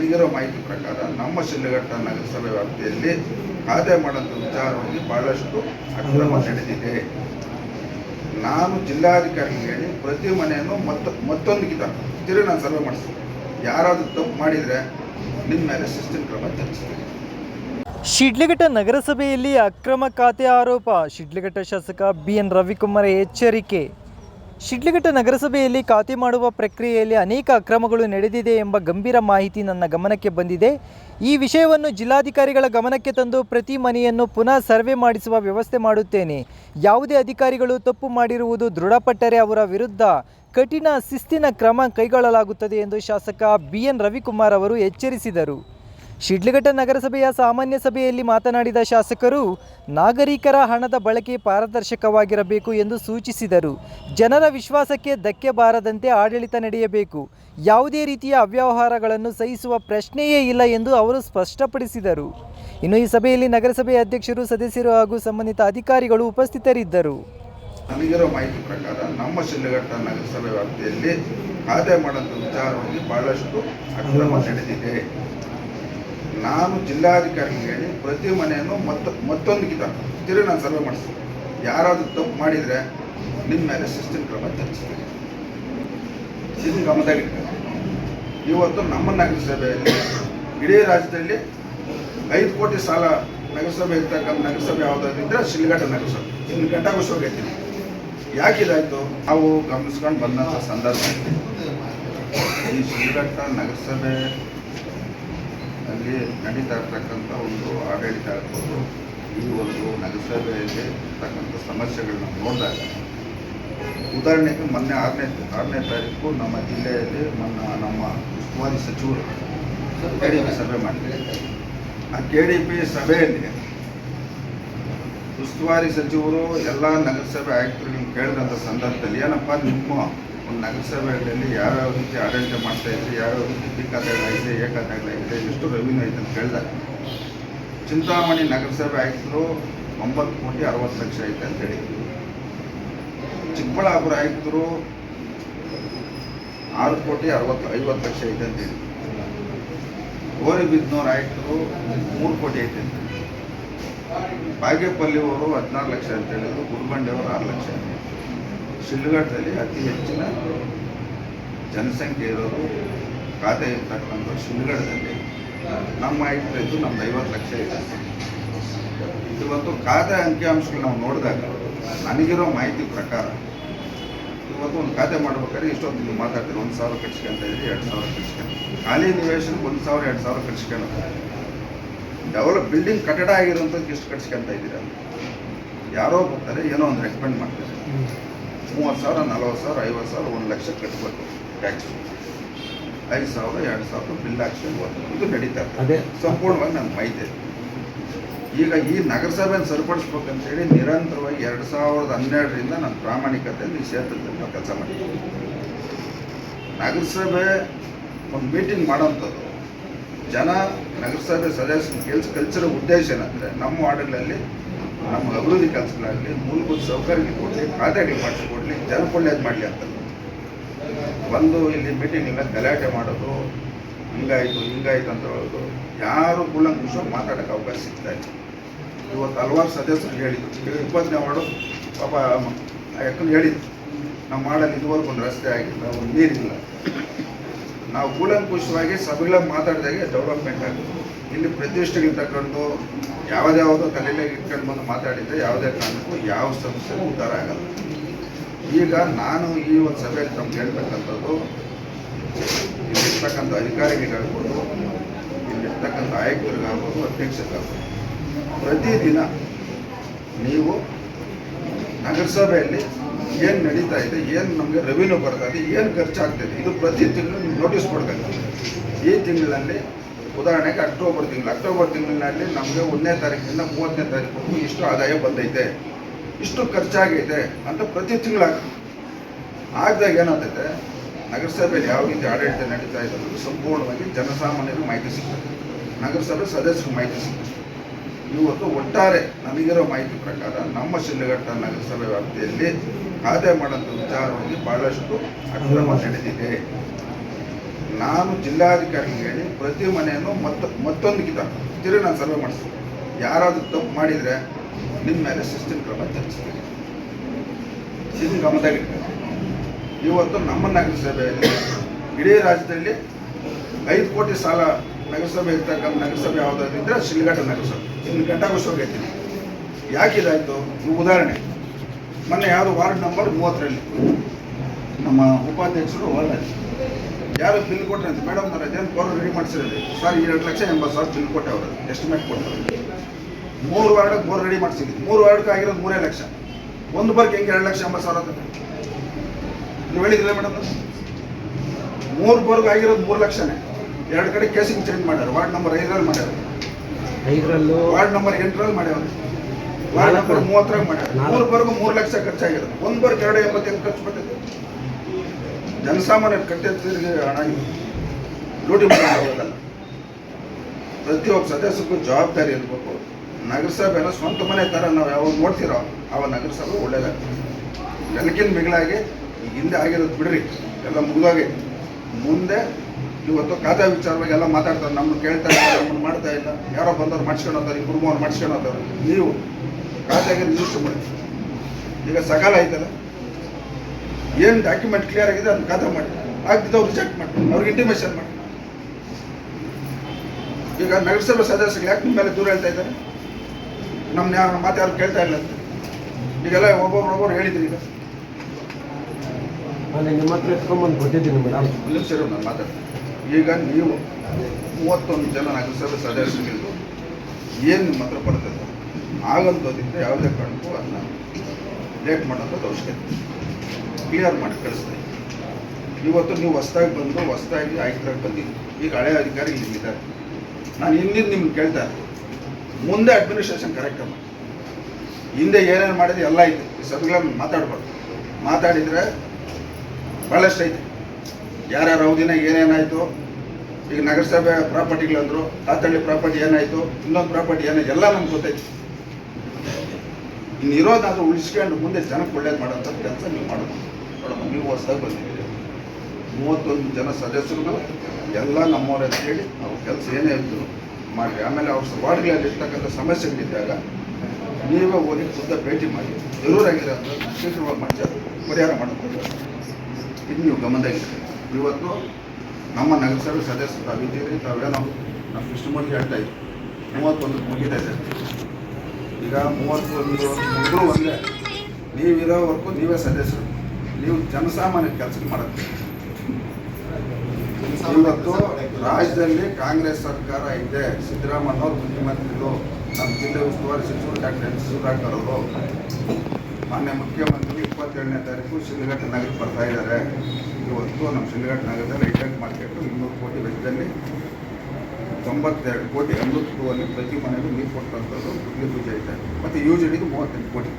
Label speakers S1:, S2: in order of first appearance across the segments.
S1: ನನಗಿರೋ ಮಾಹಿತಿ ಪ್ರಕಾರ ನಮ್ಮ ಶಿಡ್ಲಘಟ್ಟ ನಗರಸಭೆ ವ್ಯಾಪ್ತಿಯಲ್ಲಿ ಖಾತೆ ಮಾಡೋಂಥ ವಿಚಾರವಾಗಿ ಭಾಳಷ್ಟು ಅಕ್ರಮ ನಡೆದಿದೆ. ನಾನು ಜಿಲ್ಲಾಧಿಕಾರಿ ಹೇಳಿ ಪ್ರತಿ ಮನೆಯನ್ನು ಮತ್ತ ಮತ್ತೊಂದು ಗಿತ ತಿರುಗಿ ನಾನು ಸರ್ವೆ ಮಾಡಿಸ್ತೀನಿ. ಯಾರಾದರೂ ತಪ್ಪು ಮಾಡಿದರೆ ನಿಮ್ಮ ಮೇಲೆ ಶಿಸ್ತಿನ ಕ್ರಮ ಜರುಗಿಸ್ತೀನಿ.
S2: ಶಿಡ್ಲಘಟ್ಟ ನಗರಸಭೆಯಲ್ಲಿ ಅಕ್ರಮ ಖಾತೆ ಆರೋಪ. ಶಿಡ್ಲಘಟ್ಟ ಶಾಸಕ ಬಿ ಎನ್ ರವಿಕುಮಾರ್ ಎಚ್ಚರಿಕೆ. ಶಿಡ್ಲಘಟ್ಟ ನಗರಸಭೆಯಲ್ಲಿ ಖಾತೆ ಮಾಡುವ ಪ್ರಕ್ರಿಯೆಯಲ್ಲಿ ಅನೇಕ ಅಕ್ರಮಗಳು ನಡೆದಿದೆ ಎಂಬ ಗಂಭೀರ ಮಾಹಿತಿ ನನ್ನ ಗಮನಕ್ಕೆ ಬಂದಿದೆ. ಈ ವಿಷಯವನ್ನು ಜಿಲ್ಲಾಧಿಕಾರಿಗಳ ಗಮನಕ್ಕೆ ತಂದು ಪ್ರತಿ ಮನೆಯನ್ನು ಪುನಃ ಸರ್ವೆ ಮಾಡಿಸುವ ವ್ಯವಸ್ಥೆ ಮಾಡುತ್ತೇನೆ. ಯಾವುದೇ ಅಧಿಕಾರಿಗಳು ತಪ್ಪು ಮಾಡಿರುವುದು ದೃಢಪಟ್ಟರೆ ಅವರ ವಿರುದ್ಧ ಕಠಿಣ ಶಿಸ್ತಿನ ಕ್ರಮ ಕೈಗೊಳ್ಳಲಾಗುತ್ತದೆ ಎಂದು ಶಾಸಕ ಬಿ ಎನ್ ರವಿಕುಮಾರ್ ಅವರು ಎಚ್ಚರಿಸಿದರು. ಶಿಡ್ಲಘಟ್ಟ ನಗರಸಭೆಯ ಸಾಮಾನ್ಯ ಸಭೆಯಲ್ಲಿ ಮಾತನಾಡಿದ ಶಾಸಕರು, ನಾಗರಿಕರ ಹಣದ ಬಳಕೆ ಪಾರದರ್ಶಕವಾಗಿರಬೇಕು ಎಂದು ಸೂಚಿಸಿದರು. ಜನರ ವಿಶ್ವಾಸಕ್ಕೆ ಧಕ್ಕೆ ಬಾರದಂತೆ ಆಡಳಿತ ನಡೆಯಬೇಕು. ಯಾವುದೇ ರೀತಿಯ ಅವ್ಯವಹಾರಗಳನ್ನು ಸಹಿಸುವ ಪ್ರಶ್ನೆಯೇ ಇಲ್ಲ ಎಂದು ಅವರು ಸ್ಪಷ್ಟಪಡಿಸಿದರು. ಇನ್ನು ಈ ಸಭೆಯಲ್ಲಿ ನಗರಸಭೆಯ ಅಧ್ಯಕ್ಷರು, ಸದಸ್ಯರು ಹಾಗೂ ಸಂಬಂಧಿತ ಅಧಿಕಾರಿಗಳು ಉಪಸ್ಥಿತರಿದ್ದರು.
S1: ನನಗಿರೋ ಮಾಹಿತಿ ಪ್ರಕಾರ ನಮ್ಮ ಶಿಲ್ಲಘಟ್ಟ ನಗರಸಭೆ ವ್ಯಾಪ್ತಿಯಲ್ಲಿ ಖಾತೆ ಮಾಡುವಂಥ ವಿಚಾರವಾಗಿ ಬಹಳಷ್ಟು ಅಕ್ರಮ ನಡೆದಿದೆ. ನಾನು ಜಿಲ್ಲಾಧಿಕಾರಿ ಹೇಳಿ ಪ್ರತಿ ಮನೆಯನ್ನು ಮತ್ತ ಮತ್ತೊಂದು ಗಿಡ ತಿರುಗಿ ನಾನು ಸರ್ವೆ ಮಾಡಿಸ್ತೀನಿ. ಯಾರಾದರೂ ತಪ್ಪು ಮಾಡಿದರೆ ನಿಮ್ಮ ಮೇಲೆ ಶಿಸ್ತಿನ ಕ್ರಮ ತರಿಸ್ತೀನಿ. ಇದನ್ನು ಗಮನದಾಗಿಟ್ಕೊಳ್ಳಿ ಇವತ್ತು ನಮ್ಮ ನಗರಸಭೆಯಲ್ಲಿ ಇಡೀ ರಾಜ್ಯದಲ್ಲಿ ಐದು ಕೋಟಿ ಸಾಲ ನಗರಸಭೆ ಇರ್ತಕ್ಕಂಥ ನಗರಸಭೆ ಯಾವುದಾದ್ರಿದ್ರೆ ಶಿಲ್ಘಟ್ಟ ನಗರಸಭೆ. ಇನ್ನು ಘಟಗೋಷ್ಠಿ ಯಾಕಿದಾಯ್ತು ನಾವು ಗಮನಿಸ್ಕೊಂಡು ಬಂದಂಥ ಸಂದರ್ಭ. ಈ ಶಿಲ್ಘಟ್ಟ ನಗರಸಭೆ ಅಲ್ಲಿ ನಡೀತಾ ಇರ್ತಕ್ಕಂಥ ಒಂದು ಆಡಳಿತ ಆಗ್ಬೋದು ಈ ಒಂದು ನಗರಸಭೆಯಲ್ಲಿ ಇರ್ತಕ್ಕಂಥ ಸಮಸ್ಯೆಗಳನ್ನ ನೋಡಿದಾಗ, ಉದಾಹರಣೆಗೆ ಮೊನ್ನೆ ಆರನೇ ಆರನೇ ತಾರೀಕು ನಮ್ಮ ಜಿಲ್ಲೆಯಲ್ಲಿ ಮೊನ್ನ ನಮ್ಮ ಉಸ್ತುವಾರಿ ಸಚಿವರು ಕೆ ಡಿ ಪಿ ಸಭೆ ಮಾಡಿದ್ರೆ. ಆ ಕೆ ಡಿ ಪಿ ಸಭೆಯಲ್ಲಿ ಉಸ್ತುವಾರಿ ಸಚಿವರು ಎಲ್ಲ ನಗರಸಭೆ ಆಯುಕ್ತರುಗಳನ್ನ ಕೇಳಿದಂಥ ಸಂದರ್ಭದಲ್ಲಿ ಏನಪ್ಪ ನಿಮ್ಮ ಒಂದು ನಗರಸಭೆಗಳಲ್ಲಿ ಯಾವ್ಯಾವ ರೀತಿ ಆಡಳಿತ ಮಾಡ್ತಾ ಇದ್ರಿ, ಯಾವ್ಯಾವ ರೀತಿ ಪಿ ಖಾತೆಗಳಾಗಿದೆ ಎ ಖಾತೆಗಳಾಗಿದೆ ಎಷ್ಟು ರೆವಿನ್ಯೂ ಐತೆ ಅಂತ ಕೇಳಿದಾಗ, ಚಿಂತಾಮಣಿ ನಗರಸಭೆ ಆಯುಕ್ತರು ಒಂಬತ್ತು ಕೋಟಿ ಅರವತ್ತು ಲಕ್ಷ ಐತೆ ಅಂತ ಹೇಳಿ. ಚಿಕ್ಕಬಳ್ಳಾಪುರ ಆಯುಕ್ತರು ಆರು ಕೋಟಿ ಅರವತ್ತು, ಐವತ್ತು ಲಕ್ಷ ಐತೆ ಅಂತ ಹೇಳಿ. ಗೋರಿಬಿದ್ನೂರು ಆಯುಕ್ತರು ಮೂರು ಕೋಟಿ ಐತೆ ಅಂತ ಹೇಳಿದ್ರು. ಬಾಗೇಪಲ್ಲಿ ಅವರು ಹದಿನಾರು ಲಕ್ಷ ಅಂತ ಹೇಳಿದ್ರು ಗುರುಬಂಡೆ ಅವರು ಆರು ಲಕ್ಷ ಅಂತ ಹೇಳಿದ್ರು. ಶಿಲ್ಘಟ್ಟದಲ್ಲಿ ಅತಿ ಹೆಚ್ಚಿನ ಜನಸಂಖ್ಯೆ ಇರೋರು ಖಾತೆ ಇರ್ತಕ್ಕಂಥ ಶಿಲ್ಘಟ್ಟದಲ್ಲಿ ನಮ್ಮ ಇದ್ದು ನಮ್ದು ಐವತ್ತು ಲಕ್ಷ ಇದೆ. ಇವತ್ತು ಖಾತೆ ಅಂಕಿಅಂಶಗಳು ನಾವು ನೋಡಿದಾಗ ನನಗಿರೋ ಮಾಹಿತಿ ಪ್ರಕಾರ ಇವತ್ತು ಒಂದು ಖಾತೆ ಮಾಡ್ಬೇಕಾದ್ರೆ ಇಷ್ಟೊಂದು ನೀವು ಮಾತಾಡ್ತೀರಿ, ಒಂದು ಸಾವಿರ ಕಟ್ಸ್ಕೊಂತ ಇದ್ರೆ ಎರಡು ಸಾವಿರ ಕಟ್ಸ್ಕೊಂಡು ಖಾಲಿ ನಿವೇಶನಕ್ಕೆ ಒಂದು ಸಾವಿರ, ಎರಡು ಸಾವಿರ ಕಟ್ಸ್ಕೊಂಡು ಡೆವಲಪ್ ಬಿಲ್ಡಿಂಗ್ ಕಟ್ಟಡ ಆಗಿರೋಂಥದ್ದು ಎಷ್ಟು ಕಟ್ಸ್ಕೊಂತ ಇದ್ದೀರಾ? ಯಾರೋ ಬರ್ತಾರೆ, ಏನೋ ಒಂದು ರೆಕಮೆಂಡ್ ಮಾಡ್ತಾರೆ. ಮೂವತ್ತು ಸಾವಿರ ನಲ್ವತ್ತು ಸಾವಿರ ಐವತ್ತು ಸಾವಿರ ಒಂದು ಲಕ್ಷ ಕಟ್ಬೇಕು ಟ್ಯಾಕ್ಸ್ ಐದು ಸಾವಿರ ಎರಡು ಸಾವಿರ ಬಿಲ್ ಹಾಕ್ಸ್ಕೊಂಡು. ಇದು ನಡೀತಾ
S2: ಅದೇ.
S1: ಸಂಪೂರ್ಣವಾಗಿ ನನ್ನ ಮಾಹಿತಿ ಇದೆ. ಈಗ ಈ ನಗರಸಭೆಯನ್ನು ಸರಿಪಡಿಸ್ಬೇಕಂತೇಳಿ ನಿರಂತರವಾಗಿ ಎರಡು ಸಾವಿರದ ಹನ್ನೆರಡರಿಂದ ನಾನು ಪ್ರಾಮಾಣಿಕತೆಯಿಂದ ಈ ಕ್ಷೇತ್ರದಲ್ಲಿ ನಾವು ಕೆಲಸ ಮಾಡಿದ್ದೀನಿ ನಗರಸಭೆ ಒಂದು ಮೀಟಿಂಗ್ ಮಾಡೋಂಥದ್ದು ಜನ ನಗರಸಭೆ ಸದಸ್ಯರು ಕೆಲಸ ಕಲ್ಸಿರೋ ಉದ್ದೇಶ ಏನಂದರೆ ನಮ್ಮ ವಾರ್ಡ್ಗಳಲ್ಲಿ ನಮ್ಮ ಅಭಿವೃದ್ಧಿ ಕೆಲಸಗಳಾಗಲಿ ಮೂಲಭೂತ ಸೌಕರ್ಯಕ್ಕೆ ಕೊಡಲಿ ಖಾತೆಗಳು ಮಾಡಿಸಿಕೊಡ್ಲಿ ಜನಕ್ಕೆ ಒಳ್ಳೇದು ಮಾಡಲಿ ಅಂತ. ಒಂದು ಇಲ್ಲಿ ಮೀಟಿಂಗಿಲ್ಲ ಗಲಾಟೆ ಮಾಡೋದು, ಹಿಂಗಾಯಿತು, ಹಿಂಗಾಯ್ತು ಅಂತ ಹೇಳೋದು, ಯಾರು ಕೂಲಂಕುಷ ಮಾತಾಡೋಕೆ ಅವಕಾಶ ಸಿಗ್ತಾ ಇಲ್ಲ. ಇವತ್ತು ಹಲವಾರು ಸದಸ್ಯರು ಹೇಳಿದ್ರು. ಇಪ್ಪತ್ತನೇ ವಾರ್ಡು ಪಾಪ ಯಾಕಂದ್ರೆ ಹೇಳಿದ್ರು. ನಮ್ಮ ಮಾಡಲ್ಲಿ, ಇದುವರೆಗೂ ಒಂದು ರಸ್ತೆ ಆಗಿಲ್ಲ, ಒಂದು ನೀರಿಲ್ಲ. ನಾವು ಕೂಲಂಕುಷವಾಗಿ ಸಭೆಗಳ ಮಾತಾಡಿದಾಗೆ ಡೆವಲಪ್ಮೆಂಟ್ ಆಗುತ್ತೆ. ಇಲ್ಲಿ ಪ್ರತಿಷ್ಠೆಗಳು ತಗೊಂಡು ಯಾವುದ್ಯಾವುದೋ ತಲೆಯಲ್ಲಿ ಇಟ್ಕೊಂಡು ಬಂದು ಮಾತಾಡಿದ್ರೆ ಯಾವುದೇ ಕಾರಣಕ್ಕೂ ಯಾವ ಸಮಸ್ಯೆ ಉದ್ಧಾರ ಆಗಲ್ಲ. ಈಗ ನಾನು ಈ ಒಂದು ಸಭೆಯಲ್ಲಿ ತಮ್ಗೆ ಹೇಳ್ತಕ್ಕಂಥದ್ದು ಇಲ್ಲಿರ್ತಕ್ಕಂಥ ಅಧಿಕಾರಿಗಳಿಗಾಗ್ಬೋದು ಇಲ್ಲಿರ್ತಕ್ಕಂಥ ಆಯುಕ್ತರಿಗಾಗ್ಬೋದು, ಅಧ್ಯಕ್ಷರಿಗಾಗ್ಬೋದು. ಪ್ರತಿದಿನ ನೀವು ನಗರಸಭೆಯಲ್ಲಿ ಏನು ನಡೀತಾ ಇದೆ, ಏನು ನಮಗೆ ರೆವಿನ್ಯೂ ಬರ್ತಾ ಇದೆ ಏನು ಖರ್ಚಾಗ್ತಿದೆ, ಇದು ಪ್ರತಿ ತಿಂಗಳು ನೀವು ನೋಟಿಸ್ ಕೊಡ್ಬೇಕು ಈ ತಿಂಗಳಲ್ಲಿ ಉದಾಹರಣೆಗೆ ಅಕ್ಟೋಬರ್ ತಿಂಗಳು. ಅಕ್ಟೋಬರ್ ತಿಂಗಳಿನಲ್ಲಿ ನಮಗೆ ಒಂದನೇ ತಾರೀಕಿನಿಂದ ಮೂವತ್ತನೇ ತಾರೀಕು ಇಷ್ಟು ಆದಾಯ ಬಂದೈತೆ. ಇಷ್ಟು ಖರ್ಚಾಗೈತೆ ಅಂತ ಪ್ರತಿ ತಿಂಗಳ ಆಗದಾಗ ಏನಾಗ್ತೈತೆ? ನಗರಸಭೆಯಲ್ಲಿ ಯಾವ ರೀತಿ ಆಡಳಿತ ನಡೀತಾ ಇದೆ ಅನ್ನೋದು ಸಂಪೂರ್ಣವಾಗಿ ಜನಸಾಮಾನ್ಯರಿಗೆ ಮಾಹಿತಿ ಸಿಗ್ತದೆ. ನಗರಸಭೆ ಸದಸ್ಯರಿಗೆ ಮಾಹಿತಿ ಸಿಗ್ತದೆ. ಇವತ್ತು ಒಟ್ಟಾರೆ ನಮಗಿರೋ ಮಾಹಿತಿ ಪ್ರಕಾರ ನಮ್ಮ ಶಿಲ್ಲಘಟ್ಟ ನಗರಸಭೆ ವ್ಯಾಪ್ತಿಯಲ್ಲಿ ಖಾತೆ ಮಾಡೋಂಥ ವಿಚಾರವಾಗಿ ಭಾಳಷ್ಟು ಅಕ್ರಮ ನಡೆದಿದೆ. ನಾನು ಜಿಲ್ಲಾಧಿಕಾರಿಗೆ ಹೇಳಿ ಪ್ರತಿ ಮನೆಯನ್ನು ಮತ್ತ ಮತ್ತೊಂದು ಕಿತ ತಿರು ನಾನು ಸರ್ವೆ ಮಾಡಿಸ್ತೀನಿ. ಯಾರಾದರೂ ತಪ್ಪು ಮಾಡಿದರೆ ನಿಮ್ಮ ಮೇಲೆ ಶಿಸ್ತಿನ ಕ್ರಮ ಚರ್ಚಿಸ್ತೀನಿ ಇದನ್ನು ಗಮನದಲ್ಲಿಟ್ಟು ಇವತ್ತು ನಮ್ಮ ನಗರಸಭೆಯಲ್ಲಿ ಇಡೀ ರಾಜ್ಯದಲ್ಲಿ ಐದು ಕೋಟಿ ಸಾಲ ನಗರಸಭೆ ಇರ್ತಕ್ಕಂಥ ನಗರಸಭೆ ಯಾವುದಾದ್ರಿದ್ರೆ ಶಿಲ್ಘಟ್ಟ ನಗರಸಭೆ. ಇನ್ನು ಘಂಟಾಘೋಷವಾಗಿ ಹೇಳ್ತೀನಿ ಯಾಕೆ ಇದಾಯಿತು? ಉದಾಹರಣೆ. ಮೊನ್ನೆ ಯಾರು ವಾರ್ಡ್ ನಂಬರ್ ಮೂವತ್ತರಲ್ಲಿ ನಮ್ಮ ಉಪಾಧ್ಯಕ್ಷರು ವಾರ್ಡ್ ಯಾರು ಬಿಲ್ ಕೊಟ್ಟರೆ ಅಂತ? ಮೇಡಮ್ ನಾನು ಅದೇನು ಬೋರ್ ರೆಡಿ ಮಾಡಿಸಿರೋದು? ಸರ್ ಎರಡು ಲಕ್ಷ ಎಂಬತ್ತು ಸಾವಿರ ಬಿಲ್ ಕೊಟ್ಟೆ ಅವರು. ಎಸ್ಟಿಮೇಟ್ ಕೊಟ್ಟರು ಮೂರು ವಾರ್ಡ್ ಬೋರ್ ರೆಡಿ ಮಾಡಿಸಿದ್ವಿ. ಮೂರು ವಾರ್ಡ್ಗೆ ಆಗಿರೋದು ಮೂರೇ ಲಕ್ಷ. ಒಂದು ಬರ್ಗೆ ಹೆಂಗೆ ಎರಡು ಲಕ್ಷ ಎಂಬತ್ತು ಸಾವಿರ ನೀವು ಹೇಳಿದಿಲ್ಲ ಮೇಡಮ್ ಮೂರು ಬೋರ್ಗೆ ಆಗಿರೋದು ಮೂರು ಲಕ್ಷನೇ. ಎರಡು ಕಡೆ ಕೇಸಿಂಗ್ ಚೇಂಜ್ ಮಾಡ್ಯಾರ. ವಾರ್ಡ್ ನಂಬರ್ ಐದರಲ್ಲಿ ಮಾಡ್ಯಾರ.
S3: ಐದರಲ್ಲೂ
S1: ವಾರ್ಡ್ ನಂಬರ್ ಎಂಟರಲ್ಲಿ ಮಾಡ್ಯಾರ. ವಾರ್ಡ್ ನಂಬರ್ ಮೂವತ್ತರಾಗ ಮಾಡ್ಯಾರ. ಮೂರು ಬರ್ಗು ಮೂರು ಲಕ್ಷ ಖರ್ಚಾಗಿರೋದು. ಒಂದು ಬರ್ಗ್ ಎರಡು ಎಂಬತ್ತೆಂಟು ಖರ್ಚು ಬರ್ತೈತೆ. ಜನಸಾಮಾನ್ಯರು ಕಟ್ಟೆತ್ತಿರಿಗೆ ಹಣ. ಲೂಟಿ ಮಾಡೋದಲ್ಲ ಪ್ರತಿಯೊಬ್ಬ ಸದಸ್ಯಕ್ಕೂ ಜವಾಬ್ದಾರಿ ಇರಬೇಕು. ನಗರಸಭೆನ ಸ್ವಂತ ಮನೆ ಥರ ನಾವು ಯಾವಾಗ ನೋಡ್ತೀರೋ ಅವ ನಗರಸಭೆ ಒಳ್ಳೇದಾಗ್ತದೆ. ಬೆಳಕಿನ ಮಿಗಿಲಾಗಿ ಈಗ ಹಿಂದೆ ಆಗಿರೋದು ಬಿಡ್ರಿ, ಎಲ್ಲ ಮುಗಿದೋಗಿ. ಮುಂದೆ ಇವತ್ತು ಖಾತೆ ವಿಚಾರವಾಗಿ ಎಲ್ಲ ಮಾತಾಡ್ತಾರೆ ನಮ್ಮನ್ನು ಕೇಳ್ತಾ ಇಲ್ಲ ನಮ್ಮನ್ನು ಮಾಡ್ತಾ ಇಲ್ಲ. ಯಾರೋ ಬಂದವ್ರು ಮಾಡ್ಸ್ಕೊಂಡು ಈ ಕುಟುಂಬವನ್ನು ಮಾಡ್ಸ್ಕೊಂಡು ನೀವು ಖಾತೆಗೆ ಮಾಡಿ ಈಗ ಸಕಾಲ ಐತಲ್ಲ ಏನು ಡಾಕ್ಯುಮೆಂಟ್ ಕ್ಲಿಯರ್ ಆಗಿದೆ ಅದನ್ನ ಖಾತಾ ಮಾಡಿ. ಆಗ್ತಿದ್ದವ್ರು ರಿಜೆಕ್ಟ್ ಮಾಡಿ. ಅವ್ರಿಗೆ ಇಂಟಿಮೇಷನ್ ಮಾಡಿ. ಈಗ ನಗರಸಭೆ ಸದಸ್ಯರು ಯಾಕೆ ನಿಮ್ಮ ಮೇಲೆ ದೂರ ಹೇಳ್ತಾ ಇದ್ದಾರೆ? ನಮ್ಮ ಯಾವ ಮಾತು ಯಾರು ಕೇಳ್ತಾ ಇಲ್ಲ ಅಂತ. ಈಗೆಲ್ಲ ಒಬ್ಬೊಬ್ರು ಒಬ್ಬರು ಹೇಳಿದ್ರಿ ಈಗ.
S3: ನಿಮ್ಮ ಹತ್ರ ಎತ್ಕೊಂಡ್ಬಂದು ಕೊಟ್ಟಿದ್ದೀನಿ ಮೇಡಮ್.
S1: ಸೇರಿ ನಾನು ಮಾತಾಡ್ತೀನಿ ಈಗ ನೀವು ಮೂವತ್ತೊಂದು ಜನ ನಗರಸಭೆ ಸದಸ್ಯರಿದ್ದು ಏನು ನಿಮ್ಮ ಹತ್ರ ಬರ್ತದೆ? ಆಗಂತೋದಿದ್ರೆ ಯಾವುದೇ ಕಾರಣಕ್ಕೂ ಅದನ್ನ ಲೇಟ್ ಮಾಡೋದು ಅವಶ್ಯಕತೆ ಕ್ಲಿಯರ್ ಮಾಡಿ ಕಳಿಸ್ತೀನಿ ಇವತ್ತು ನೀವು ಹೊಸ್ದಾಗಿ ಬಂದು ಹೊಸ್ದಾಗಿ ಆಯುಕ್ತರಾಗಿ ಬಂದಿದ್ದು ಈಗ ಹಳೆ ಅಧಿಕಾರಿ ಇಲ್ಲಿದ್ದಾರೆ ನಾನು ಹಿಂದಿನ ನಿಮ್ಗೆ ಕೇಳ್ತಾ. ಮುಂದೆ ಅಡ್ಮಿನಿಸ್ಟ್ರೇಷನ್ ಕರೆಕ್ಟ್ ಮಾಡಿ ಹಿಂದೆ ಏನೇನು ಮಾಡಿದೆ ಎಲ್ಲ ಐತೆ ಈ ಸಭೆಗಳನ್ನು ಮಾತಾಡ್ಬಾರ್ದು. ಮಾತಾಡಿದರೆ ಭಾಳಷ್ಟು ಐತೆ. ಯಾರ್ಯಾರು ಅವಧಿನ ಏನೇನಾಯಿತು, ಈಗ ನಗರಸಭೆ ಪ್ರಾಪರ್ಟಿಗಳಂದರು, ತಾತಳ್ಳಿ ಪ್ರಾಪರ್ಟಿ ಏನಾಯಿತು, ಇನ್ನೊಂದು ಪ್ರಾಪರ್ಟಿ ಏನಾಯ್ತು ಎಲ್ಲ ನಮ್ಗೆ ಗೊತ್ತೈತೆ. ಇನ್ನು ಇರೋದಾದ್ರೂ ಉಳಿಸ್ಕೊಂಡು ಮುಂದೆ ಜನಕ್ಕೆ ಒಳ್ಳೇದು ಮಾಡೋಂಥ ಕೆಲಸ ನೀವು ಮಾಡೋದು ನೋಡಮ್ಮ ನೀವು ಹೊಸದಾಗಿ ಬಂದಿದ್ದೀರಿ ಮೂವತ್ತೊಂದು ಜನ ಸದಸ್ಯರುಗಳು, ಎಲ್ಲ ನಮ್ಮವ್ರ ಅಂತ ಹೇಳಿ ಅವ್ರ ಕೆಲಸ ಏನೇ ಇದ್ರು ಮಾಡಿ ಆಮೇಲೆ ಅವ್ರ ವಾರ್ಡ್ಗಳಲ್ಲಿ ಇರ್ತಕ್ಕಂಥ ಸಮಸ್ಯೆಗಳಿದ್ದಾಗ ನೀವೇ ಹೋಗಿ ಖುದ್ದ ಭೇಟಿ ಮಾಡಿ. ಜರೂರಾಗಿರೋ ಶೀಘ್ರವಾಗಿ ಮಾಡಿ ಪರಿಹಾರ ಮಾಡಿಕೊಂಡು ಇದು ನೀವು ಗಮನದಾಗಿ ಇವತ್ತು ನಮ್ಮ ನಗರಸಭೆ ಸದಸ್ಯರು ತಾವಿದ್ದೀರಿ ತಾವೇನೋ ನಮ್ಮ ಕೃಷ್ಣಮೂರ್ತಿ ಹೇಳ್ತಾ ಇದ್ದೀವಿ ಮೂವತ್ತೊಂದು ಮುಗಿದೆ ಈಗ ಮೂವತ್ತೊಂದು ಮುಗಿದ್ರು ಒಂದೇ ನೀವಿರೋವರೆಗೂ ನೀವೇ ಸದಸ್ಯರು. ನೀವು ಜನಸಾಮಾನ್ಯ ಕೆಲಸ ಮಾಡುತ್ತೆ. ಇವತ್ತು ರಾಜ್ಯದಲ್ಲಿ ಕಾಂಗ್ರೆಸ್ ಸರ್ಕಾರ ಇದೆ. ಸಿದ್ದರಾಮಯ್ಯವ್ರು ಮುಖ್ಯಮಂತ್ರಿಗಳು, ನಮ್ಮ ಜಿಲ್ಲೆ ಉಸ್ತುವಾರಿ ಸಚಿವರು ಡಾಕ್ಟರ್ ಎನ್ ಸುಧಾಕರ್ ಅವರು. ಮಾನ್ಯ ಮುಖ್ಯಮಂತ್ರಿ ಇಪ್ಪತ್ತೇಳನೇ ತಾರೀಕು ಶಿಲ್ಘಟ್ಟ ನಗರಕ್ಕೆ ಬರ್ತಾ ಇದ್ದಾರೆ. ಇವತ್ತು ನಮ್ಮ ಶಿಲ್ಘಟ್ಟ ನಗರದಲ್ಲಿ ಐಟೆಕ್ ಮಾರ್ಕೆಟ್ ಇನ್ನೂರು ಕೋಟಿ ವೆಚ್ಚದಲ್ಲಿ ತೊಂಬತ್ತೆರಡು ಕೋಟಿ ಅಮೃತದಲ್ಲಿ ಪ್ರತಿ ಮನೆಗೂ ನೀರು ಕೊಟ್ಟಂಥದ್ದು ಪೂಜೆ ಐತೆ ಮತ್ತು ಯು ಜಿ ಮೂವತ್ತೆಂಟು ಕೋಟಿ.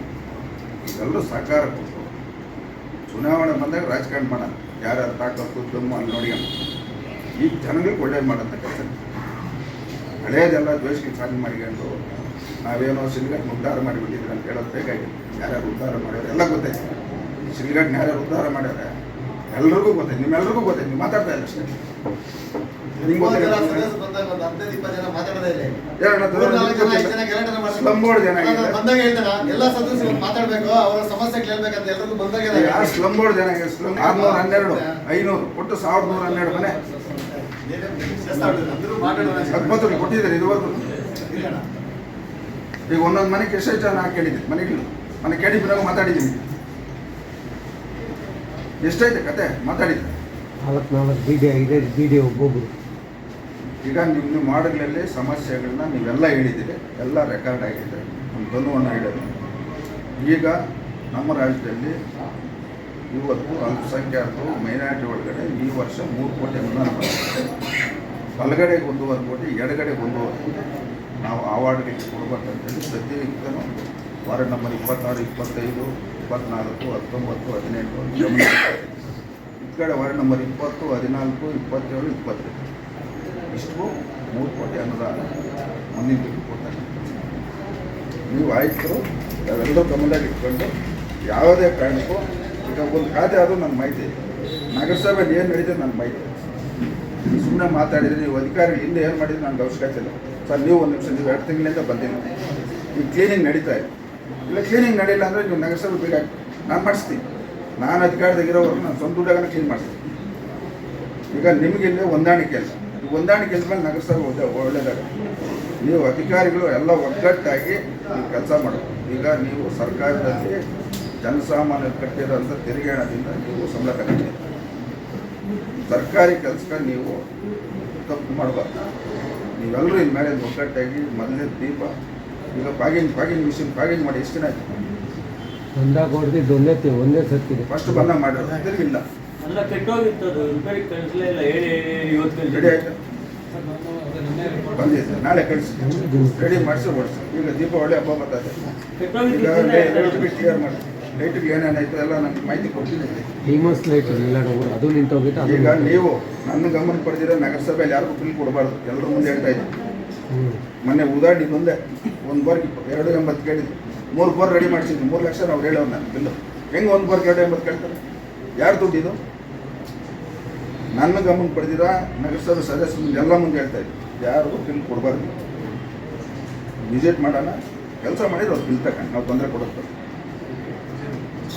S1: ಇದೆಲ್ಲರೂ ಸಹಕಾರ ಚುನಾವಣೆ ಬಂದಾಗ ರಾಜಕಾರಣ ಮಾಡೋಣ. ಯಾರ್ಯಾರು ತಾಕತ್ತು ದಮ್ಮು ಅಲ್ಲಿ ನೋಡಿ ಈ ಜನಗಳಿಗೆ ಒಳ್ಳೇದು ಮಾಡಂತ ಕೆಲಸ. ಹಳೇದೆಲ್ಲ ದ್ವೇಷಕ್ಕೆ ಸಾಧನೆ ಮಾಡಿಕೊಂಡು ನಾವೇನೋ ಸಿಲ್ಗಟ್ ಉದ್ಧಾರ ಮಾಡಿಬಿಟ್ಟಿದ್ರೆ ಅಂತ ಹೇಳೋದು ಬೇಕಾಗಿತ್ತು ಯಾರ್ಯಾರು ಉದ್ಧಾರ ಮಾಡ್ಯಾರ ಎಲ್ಲ ಗೊತ್ತೈತೆ ಸಿಲ್ಗಟ್ನ ಯಾರ್ಯಾರು ಉದ್ಧಾರ ಮಾಡ್ಯಾರ ಎಲ್ರಿಗೂ ಗೊತ್ತಾಯ್ತು ನಿಮ್ಮೆಲ್ರಿಗೂ ಗೊತ್ತೈತೆ ನೀವು ಮಾತಾಡ್ತಾ ಇಲ್ಲ ಸ್ಲಮ್ ಬೋರ್ಡ್ ಜನ ಆರ್ನೂರ ಹನ್ನೆರಡು ಐನೂರು ಒಟ್ಟು ಸಾವಿರದ ನೂರ ಹನ್ನೆರಡು ಮನೆ. ಹತ್ತೊಂಬತ್ತು ಕೊಟ್ಟಿದ್ದಾರೆ ಇದುವರೆಗೂ ಈಗ ಒಂದೊಂದು ಮನೆಗೆ ಎಷ್ಟೆಷ್ಟು ಜನ ಕೇಳಿದ್ದೆ. ಮನೆಗಳು ಮನೆ ಕೇಳಿ ಮಾತಾಡಿದ್ದೀನಿ. ಎಷ್ಟೈತೆ ಕತೆ? ಮಾತಾಡಿದ್ದೆ.
S3: ನಾಲ್ಕು ಬಿ ಡಿ ಐದೈದು ಬಿ ಡಿ ಒಬ್ಬೊಬ್ಬರು
S1: ಈಗ ನಿಮ್ಮ ಮಾಡಲಲ್ಲಿ ಸಮಸ್ಯೆಗಳನ್ನ ನೀವೆಲ್ಲ ಹೇಳಿದ್ದೀರಿ, ಎಲ್ಲ ರೆಕಾರ್ಡ್ ಆಗಿದೆ ನಮ್ಮ ಧನುವನ್ನು ಹೇಳೋದು ಈಗ ನಮ್ಮ ರಾಜ್ಯದಲ್ಲಿ ಇವತ್ತು ಅಲ್ಪಸಂಖ್ಯಾತರು ಮೈನಾರಿಟಿ ಒಳಗಡೆ ಈ ವರ್ಷ ಮೂರು ಕೋಟಿ ಅನುದಾನ ಬಂದಿದೆ. ಬಲಗಡೆಗೆ ಒಂದೂವರೆ ಕೋಟಿ, ಎಡಗಡೆಗೆ ಒಂದೂವರೆ ಕೋಟಿ. ನಾವು ಆ ವಾರ್ಡ್ಗಳಿಗೆ ಕೊಡ್ಬೇಕಂತೇಳಿ ಪ್ರತಿ ವ್ಯಕ್ತಿನೂ ವಾರ್ಡ್ ನಂಬರ್ ಇಪ್ಪತ್ತಾರು, ಇಪ್ಪತ್ತೈದು, ಇಪ್ಪತ್ನಾಲ್ಕು, ಹತ್ತೊಂಬತ್ತು, ಹದಿನೆಂಟು ಈ ಕಡೆ ವಾರ್ಡ್ ನಂಬರ್ ಇಪ್ಪತ್ತು, ಹದಿನಾಲ್ಕು, ಇಪ್ಪತ್ತೇಳು ಇಪ್ಪತ್ತೆಂಟು ಇಷ್ಟು ಮೂರು ಕೋಟಿ ಅನುದಾನ ಮುಂದಿನ ತಿಂಗಳು ನೀವು ಆಯುಕ್ತರು ಅವೆಲ್ಲರೂ ಗಮನದಾಗ ಇಟ್ಕೊಂಡು ಯಾವುದೇ ಕಾರಣಕ್ಕೂ ಈಗ ಒಂದು ಖಾತೆ ಆದರೂ ನನ್ನ ಮಾಹಿತಿ. ನಗರಸಭೆಯಲ್ಲಿ ಏನು ನಡೀತದೆ ನನ್ನ ಮಾಹಿತಿ. ನೀವು ಸುಮ್ಮನೆ ಮಾತಾಡಿದ್ರೆ ನೀವು ಅಧಿಕಾರಿ ಹಿಂದೆ ಏನು ಮಾಡಿದ್ರೆ ನನಗೆ ಅವಶ್ಯಕತೆ ಇಲ್ಲ. ಸರ್, ನೀವು ಒಂದು ನಿಮಿಷ, ನೀವು ಎರಡು ತಿಂಗಳಿಂದ ಬಂದಿಲ್ಲ. ಈಗ ಕ್ಲೀನಿಂಗ್ ನಡೀತಾ ಇದೆ. ಇಲ್ಲ ಕ್ಲೀನಿಂಗ್ ನಡೀಲ್ಲ ಅಂದರೆ ನೀವು ನಗರಸಭೆ ಬೇಗ ನಾನು ಮಾಡಿಸ್ತೀನಿ. ನಾನು ಅಧಿಕಾರದಾಗಿರೋವರೆಗೂ ನಾನು ಸ್ವಂತ ದುಡ್ಡಾಗ ಕ್ಲೀನ್ ಮಾಡ್ತೀನಿ. ಈಗ ನಿಮಗೆ ಇಲ್ಲೇ ಹೊಂದಾಣಿಕೆ ಕೆಲಸ. ಈ ಹೊಂದಾಣಿಕೆ ಇದ್ಮೇಲೆ ನಗರಸಭೆ ಒಳ್ಳೆ ಒಳ್ಳೆಯದಾಗ ನೀವು ಅಧಿಕಾರಿಗಳು ಎಲ್ಲ ಒಗ್ಗಟ್ಟಾಗಿ ಕೆಲಸ ಮಾಡಬೇಕು ಈಗ ನೀವು ಸರ್ಕಾರದಲ್ಲಿ ಜನಸಾಮಾನ್ಯರು ಕಟ್ಟಿರೋಂಥ ತೆರಿಗೆ ಹಣದಿಂದ ನೀವು ಸಂಬಳ ಸರ್ಕಾರಿ ಕೆಲಸಕ್ಕೆ ನೀವು ತಪ್ಪು ಮಾಡಬಾರ್ದು. ನೀವೆಲ್ಲರೂ ಇನ್ನು ಮೇಲೆ ಒಗ್ಗಟ್ಟಾಗಿ ಮೊದಲನೇ ದೀಪ, ಈಗ ಪಾಗಿಂಗ್ ಪಾಗಿಂಗ್ ಮಿಷಿನ್ ಪಾಗಿಂಗ್ ಮಾಡಿ ಎಷ್ಟು ದಿನ ಆಯ್ತು?
S3: ಬಂದಾಗ ಹೊಡೆದಿದ್ದು ಒಂದೇ ತಿ- ಒಂದೇ ಸತ್ತಿದೆ.
S1: ಫಸ್ಟ್ ಬಂದಾಗ ಮಾಡಿರೋದು ತಿರುಗಿಲ್ಲ
S4: ಎಲ್ಲ ಕೆಟ್ಟೋಗಿತ್ತು ಅದು ರಿಪೇರಿ ಕಳಿಸ್ಲೇ ಇಲ್ಲ. ಹೇಳಿ ಹೇಳಿ ಇವತ್ತು
S1: ರೆಡಿ ಆಯ್ತು? ಬಂದಿದೆ. ನಾಳೆ ಕಳಿಸಿ. ರೆಡಿ ಮಾಡಿಸಿ ಓಡಿಸಿ. ಈಗ ದೀಪಾವಳಿ ಹಬ್ಬ ಬರ್ತದೆ ಈಗ ಲೈಟ್ಗೆ ಕ್ಲಿಯರ್ ಮಾಡಿ. ಲೈಟ್ಗೆ ಏನೇನಾಯ್ತು ಎಲ್ಲ ನನಗೆ ಮಾಹಿತಿ ಕೊಡ್ತೀನಿ.
S3: ಫೇಮಸ್ ಲೈಟ್ ಇಲ್ಲ ನಾವು ಅದು ನಿಂತೋಗಿತ್ತು ಅದು
S1: ಈಗ ನೀವು ನನ್ನ ಗಮನ ಪಡೆದಿರೋ ನಗರಸಭೆಯಲ್ಲಿ ಯಾರಿಗೂ ಬಿಲ್ ಕೊಡಬಾರ್ದು. ಎಲ್ಲರೂ ಮುಂದೆ ಹೇಳ್ತಾ ಇದ್ದೀನಿ.
S3: ಹ್ಞೂ
S1: ಮೊನ್ನೆ ಉದಾಹರಣೆ ಒಂದೇ ಒಂದು ಬಾರ್ಗೆ ಎರಡು ಎಂಬತ್ತು ಕೇಳಿದ್ವಿ ಮೂರು ಬೋರ್ ರೆಡಿ ಮಾಡಿಸಿದ್ವಿ. ಮೂರು ಲಕ್ಷ ನಾವು ಹೇಳೋರು ನಾನು ಬಿಲ್ಲು. ಹೆಂಗೆ ಒಂದು ಕೋರ್ ಎರಡು ಎಂಬತ್ತು ಕೇಳ್ತಾರೆ? ಯಾರು ದುಡ್ಡಿದು ನನ್ನ ಗಮನ ಪಡೆದಿರ, ನಗರಸಭೆ ಸದಸ್ಯರು ಎಲ್ಲ ಮುಂದೆ ಹೇಳ್ತಾ ಇದ್ವಿ ಯಾರು ಬಿಲ್ ಕೊಡಬಾರ್ದು. ವಿಸಿಟ್ ಮಾಡೋಣ. ಕೆಲಸ ಮಾಡಿದ್ರೆ ಅವ್ರು ಬಿಲ್ ತಗೊಂಡು, ನಾವು ತೊಂದರೆ ಕೊಡುತ್ತೆ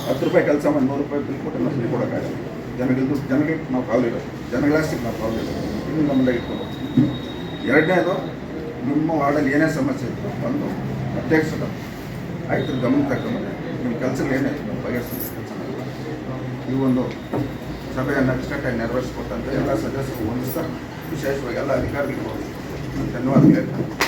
S1: ಹತ್ತು ರೂಪಾಯಿ ಕೆಲಸ ಮಾಡಿ ನೂರು ರೂಪಾಯಿ ಬಿಲ್ ಕೊಟ್ಟು ನಾವು ಬಿಲ್ ಕೊಡೋಕ್ಕಾಗಲ್ಲ. ಜನಕ್ಕೆ ಜನಗಳಿಗೆ ನಾವು ಕಾವಲಿರೋದು ಜನಗಳಾಸ್ತಿಗೆ ನಾವು ಕಾವಲಿರೋದು ಇನ್ನು ನಮ್ಮದಾಗ ಇಟ್ಕೊಂಡು ಎರಡನೇದು, ನಿಮ್ಮ ವಾರ್ಡಲ್ಲಿ ಏನೇ ಸಮಸ್ಯೆ ಇತ್ತು ಬಂದು ಅಧ್ಯಕ್ಷರು ಆಯ್ತು ಗಮನ ತಗೊಂಡು ನಿಮ್ಮ ಕೆಲಸಗಳು ಏನೇ ಇತ್ತು ಬಗೆಹರಿಸಿದ ಕೆಲಸ ಈ ಒಂದು ಸಭೆಯನ್ನು ಅಚ್ಚುಕಟ್ಟಾಗಿ ನೆರವೇರಿಸ್ಕೊಟ್ಟಂತ ಎಲ್ಲ ಸದಸ್ಯರು ಹೊಂದಿಸ್ತಾ ವಿಶೇಷವಾಗಿ ಎಲ್ಲ ಅಧಿಕಾರಿಗಳು ಧನ್ಯವಾದ ಧನ್ಯವಾದಗಳು